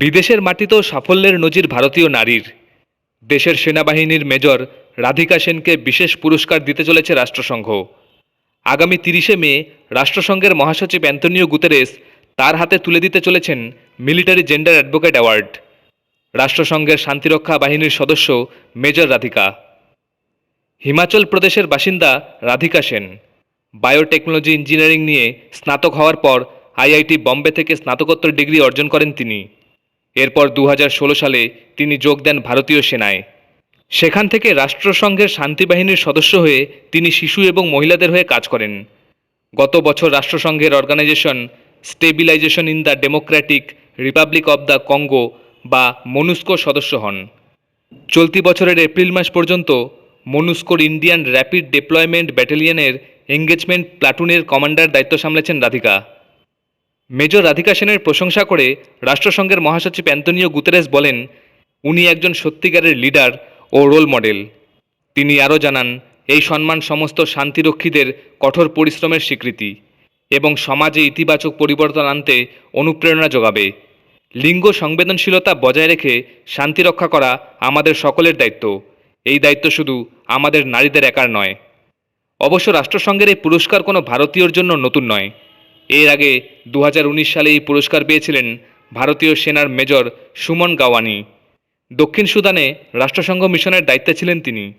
বিদেশের মাটিতেও সাফল্যের নজির ভারতীয় নারীর। দেশের সেনাবাহিনীর মেজর রাধিকা সেনকে বিশেষ পুরস্কার দিতে চলেছে রাষ্ট্রসংঘ। আগামী তিরিশে মে রাষ্ট্রসংঘের মহাসচিব অ্যান্তনিও গুতেরেস তার হাতে তুলে দিতে চলেছেন মিলিটারি জেন্ডার অ্যাডভোকেট অ্যাওয়ার্ড। রাষ্ট্রসংঘের শান্তিরক্ষা বাহিনীর সদস্য মেজর রাধিকা। হিমাচল প্রদেশের বাসিন্দা রাধিকা সেন। বায়োটেকনোলজি ইঞ্জিনিয়ারিং নিয়ে স্নাতক হওয়ার পর আইআইটি বম্বে থেকে স্নাতকোত্তর ডিগ্রি অর্জন করেন তিনি। এরপর দু হাজার ষোলো সালে তিনি যোগ দেন ভারতীয় সেনায়। সেখান থেকে রাষ্ট্রসংঘের শান্তিবাহিনীর সদস্য হয়ে তিনি শিশু এবং মহিলাদের হয়ে কাজ করেন। গত বছর রাষ্ট্রসংঘের organization stabilization in the democratic republic of the Congo বা মনুস্কো সদস্য হন। চলতি বছরের এপ্রিল মাস পর্যন্ত মনুস্কোর ইন্ডিয়ান র্যাপিড ডেপ্লয়মেন্ট ব্যাটালিয়নের এঙ্গেজমেন্ট প্লাটুনের কমান্ডার দায়িত্ব সামলেছেন রাধিকা। মেজর রাধিকা সেনের প্রশংসা করে রাষ্ট্রসংঘের মহাসচিব অ্যান্তনিও গুতেরেস বলেন, উনি একজন সত্যিকারের লিডার ও রোল মডেল। তিনি আরও জানান, এই সম্মান সমস্ত শান্তিরক্ষীদের কঠোর পরিশ্রমের স্বীকৃতি এবং সমাজে ইতিবাচক পরিবর্তন আনতে অনুপ্রেরণা যোগাবে। লিঙ্গ সংবেদনশীলতা বজায় রেখে শান্তি রক্ষা করা আমাদের সকলের দায়িত্ব। এই দায়িত্ব শুধু আমাদের নারীদের একার নয়। অবশ্য রাষ্ট্রসংঘের এই পুরস্কার কোনো ভারতীয়র জন্য নতুন নয়। এর আগে দু হাজার উনিশ সালে এই পুরস্কার পেয়েছিলেন ভারতীয় সেনার মেজর সুমন গাওয়ানি। দক্ষিণ সুদানে রাষ্ট্রসংঘ মিশনের দায়িত্বে ছিলেন তিনি।